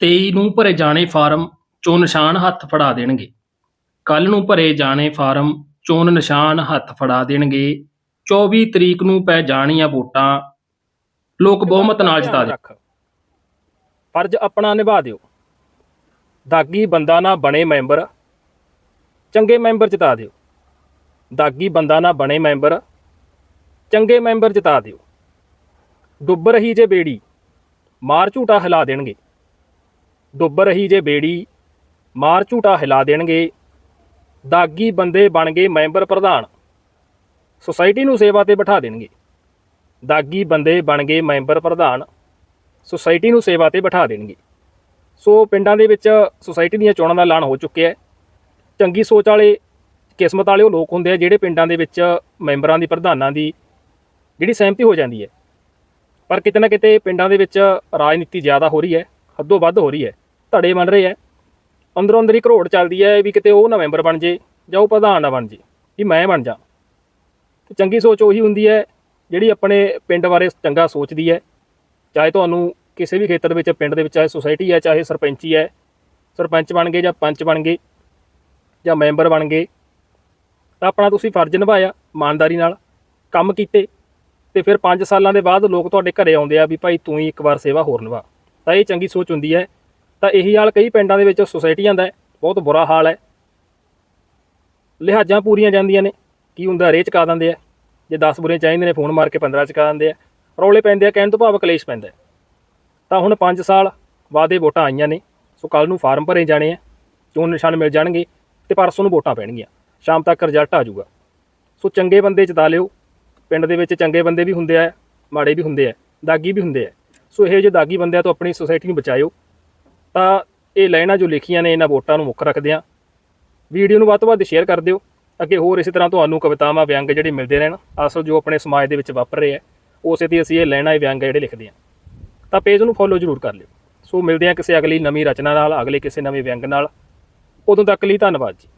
23 ਨੂੰ ਭਰੇ ਜਾਣੇ ਫਾਰਮ ਚੋਣ ਨਿਸ਼ਾਨ ਹੱਥ ਫੜਾ ਦੇਣਗੇ। ਕੱਲ ਨੂੰ ਭਰੇ ਜਾਣੇ ਫਾਰਮ ਚੋਣ ਨਿਸ਼ਾਨ ਹੱਥ ਫੜਾ ਦੇਣਗੇ। 24 ਤਰੀਕ ਨੂੰ ਪੈ ਜਾਣੀਆਂ ਵੋਟਾਂ। ਲੋਕ ਬਹੁਮਤ ਨਾਲ ਜਿਤਾ ਦੇ। ਫਰਜ਼ ਆਪਣਾ ਨਿਭਾ ਦਿਓ। ਦਾਗੀ ਬੰਦਾ ਨਾ ਬਣੇ ਮੈਂਬਰ ਚੰਗੇ ਮੈਂਬਰ ਜਿਤਾ ਦਿਓ। ਦਾਗੀ ਬੰਦਾ ਨਾ ਬਣੇ ਮੈਂਬਰ ਚੰਗੇ ਮੈਂਬਰ ਜਿਤਾ ਦਿਓ। ਡੁੱਬ ਰਹੀ ਜੇ ਬੇੜੀ ਮਾਰ ਝੂਟਾ ਹਿਲਾ ਦੇਣਗੇ। ਡੁੱਬ ਰਹੀ ਜੇ ਬੇੜੀ, ਮਾਰ ਝੂਟਾ ਹਿਲਾ ਦੇਣਗੇ। ਦਾਗੀ ਬੰਦੇ ਬਣ ਗਏ ਮੈਂਬਰ ਪ੍ਰਧਾਨ, ਸੁਸਾਇਟੀ ਨੂੰ ਸੇਵਾ ਤੇ ਬਿਠਾ ਦੇਣਗੇ। ਦਾਗੀ ਬੰਦੇ ਬਣ ਗਏ ਮੈਂਬਰ ਪ੍ਰਧਾਨ, ਸੁਸਾਇਟੀ ਨੂੰ ਸੇਵਾ ਤੇ ਬਿਠਾ ਦੇਣਗੇ। ਸੋ ਪਿੰਡਾਂ ਦੇ ਵਿੱਚ ਸੁਸਾਇਟੀ ਦੀਆਂ ਚੋਣਾਂ ਦਾ ਐਲਾਨ ਹੋ ਚੁੱਕਿਆ ਹੈ। ਚੰਗੀ ਸੋਚ ਵਾਲੇ, ਕਿਸਮਤ ਵਾਲੇ ਉਹ ਲੋਕ ਹੁੰਦੇ ਆ ਜਿਹੜੇ ਪਿੰਡਾਂ ਦੇ ਵਿੱਚ ਮੈਂਬਰਾਂ ਦੀ, ਪ੍ਰਧਾਨਾਂ ਦੀ ਜਿਹੜੀ ਸਹਿਮਤੀ ਹੋ ਜਾਂਦੀ ਹੈ। ਪਰ ਕਿਤੇ ਨਾ ਕਿਤੇ ਪਿੰਡਾਂ ਦੇ ਵਿੱਚ ਰਾਜਨੀਤੀ ਜ਼ਿਆਦਾ ਹੋ ਰਹੀ ਹੈ, ਹੱਦੋਂ ਵੱਧ ਹੋ ਰਹੀ ਹੈ। ਧੜੇ ਬਣ ਰਹੇ ਹੈ ਅੰਦਰੋਂ ਅੰਦਰ ਹੀ ਘਰੋੜ ਚੱਲਦੀ ਹੈ ਵੀ ਕਿਤੇ ਉਹ ਨਾ ਮੈਂਬਰ ਬਣ ਜੇ ਜਾਂ ਉਹ ਪ੍ਰਧਾਨ ਨਾ ਬਣ ਜੇ, ਵੀ ਮੈਂ ਬਣ ਜਾ। ਤੇ ਚੰਗੀ ਸੋਚ ਉਹੀ ਹੁੰਦੀ ਹੈ ਜਿਹੜੀ ਆਪਣੇ ਪਿੰਡ ਬਾਰੇ ਚੰਗਾ ਸੋਚਦੀ ਹੈ। ਚਾਹੇ ਤੁਹਾਨੂੰ ਕਿਸੇ ਵੀ ਖੇਤਰ ਵਿੱਚ, ਪਿੰਡ ਦੇ ਵਿੱਚ, ਚਾਹੇ ਸੁਸਾਇਟੀ ਹੈ, ਚਾਹੇ ਸਰਪੰਚੀ ਹੈ ਸਰਪੰਚ ਬਣ ਗਏ ਜਾਂ ਪੰਚ ਬਣ ਗਏ ਜਾਂ ਮੈਂਬਰ ਬਣ ਗਏ, ਤਾਂ ਆਪਣਾ ਤੁਸੀਂ ਫਰਜ਼ ਨਿਭਾਇਆ ਇਮਾਨਦਾਰੀ ਨਾਲ, ਕੰਮ ਕੀਤੇ ਤੇ ਫਿਰ 5 ਸਾਲਾਂ ਦੇ ਬਾਅਦ ਲੋਕ ਤੁਹਾਡੇ ਘਰੇ ਆਉਂਦੇ ਆ ਵੀ ਭਾਈ ਤੂੰ ਹੀ ਇੱਕ ਵਾਰ ਸੇਵਾ ਹੋਰ ਨਿਭਾ। ਤਾਂ ਇਹ ਚੰਗੀ ਸੋਚ ਹੁੰਦੀ ਹੈ ਤਾਂ ਇਹੀ ਹਾਲ ਕਈ ਪਿੰਡਾਂ ਦੇ ਵਿੱਚ ਸੁਸਾਇਟੀਆਂ ਦਾ ਬਹੁਤ ਬੁਰਾ ਹਾਲ ਹੈ। ਲਿਹਾਜ਼ਾਂ ਪੂਰੀਆਂ ਜਾਂਦੀਆਂ ਨੇ, ਕੀ ਹੁੰਦਾ ਰੇਹ ਚਕਾ ਦਿੰਦੇ ਆ। ਜੇ 10 ਬੁਰੇ ਚਾਹੀਦੇ ਨੇ, ਫੋਨ ਮਾਰ ਕੇ 15 ਚਕਾ ਦਿੰਦੇ ਆ। ਰੌਲੇ ਪੈਂਦੇ ਆ, ਕਹਿਣ ਤੋਂ ਭਾਵ ਕਲੇਸ਼ ਪੈਂਦਾ ਤਾਂ ਹੁਣ 5 ਸਾਲ ਵਾਅਦੇ ਵੋਟਾਂ ਆਈਆਂ ਨੇ, ਸੋ ਕੱਲ ਨੂੰ ਫਾਰਮ ਭਰੇ ਜਾਣੇ ਆ, ਚੋਣ ਨਿਸ਼ਾਨ ਮਿਲ ਜਾਣਗੇ ਤੇ ਪਰਸੋਂ ਨੂੰ ਵੋਟਾਂ ਪੈਣਗੀਆਂ। ਸ਼ਾਮ ਤੱਕ ਰਿਜ਼ਲਟ ਆ ਜਾਊਗਾ। ਸੋ ਚੰਗੇ ਬੰਦੇ ਜਿਤਾ ਲਿਓ। ਪਿੰਡ ਦੇ ਵਿੱਚ ਚੰਗੇ ਬੰਦੇ ਵੀ ਹੁੰਦੇ ਆ, ਮਾੜੇ ਵੀ ਹੁੰਦੇ ਆ, ਦਾਗੀ ਵੀ ਹੁੰਦੇ ਆ। ਸੋ ਇਹੋ ਜਿਹੇ ਦਾਗੀ ਬੰਦਿਆਂ ਤੋਂ ਆਪਣੀ ਸੁਸਾਇਟੀ ਨੂੰ ਬਚਾਇਓ। ਤਾਂ ਇਹ ਲਾਈਨਾਂ ਜੋ ਲਿਖੀਆਂ ਨੇ, ਇਹਨਾਂ ਵੋਟਾਂ ਨੂੰ ਮੁੱਖ ਰੱਖਦੇ ਆ ਵੀਡੀਓ ਨੂੰ ਵੱਧ ਤੋਂ ਵੱਧ ਸ਼ੇਅਰ ਕਰ ਦਿਓ। ਅੱਗੇ ਹੋਰ ਇਸੇ ਤਰ੍ਹਾਂ ਤੁਹਾਨੂੰ ਕਵਿਤਾਵਾਂ, ਵਿਅੰਗ ਜਿਹੜੇ ਮਿਲਦੇ ਰਹਿਣ, ਅਸਲ ਜੋ ਆਪਣੇ ਸਮਾਜ ਦੇ ਵਿੱਚ ਵਾਪਰ ਰਹੇ ਆ ਉਸੇ ਤੇ ਅਸੀਂ ਇਹ ਲੈਣਾ ਹੀ ਵਿਅੰਗ ਜਿਹੜੇ ਲਿਖਦੇ ਆ ਤਾਂ ਪੇਜ ਨੂੰ ਫੋਲੋ ਜ਼ਰੂਰ ਕਰ ਲਿਓ। ਸੋ ਮਿਲਦੇ ਆ ਕਿਸੇ ਅਗਲੀ ਨਵੀਂ ਰਚਨਾ ਨਾਲ, ਅਗਲੇ ਕਿਸੇ ਨਵੇਂ ਵਿਅੰਗ ਨਾਲ। ਉਦੋਂ ਤੱਕ ਲਈ ਧੰਨਵਾਦ ਜੀ।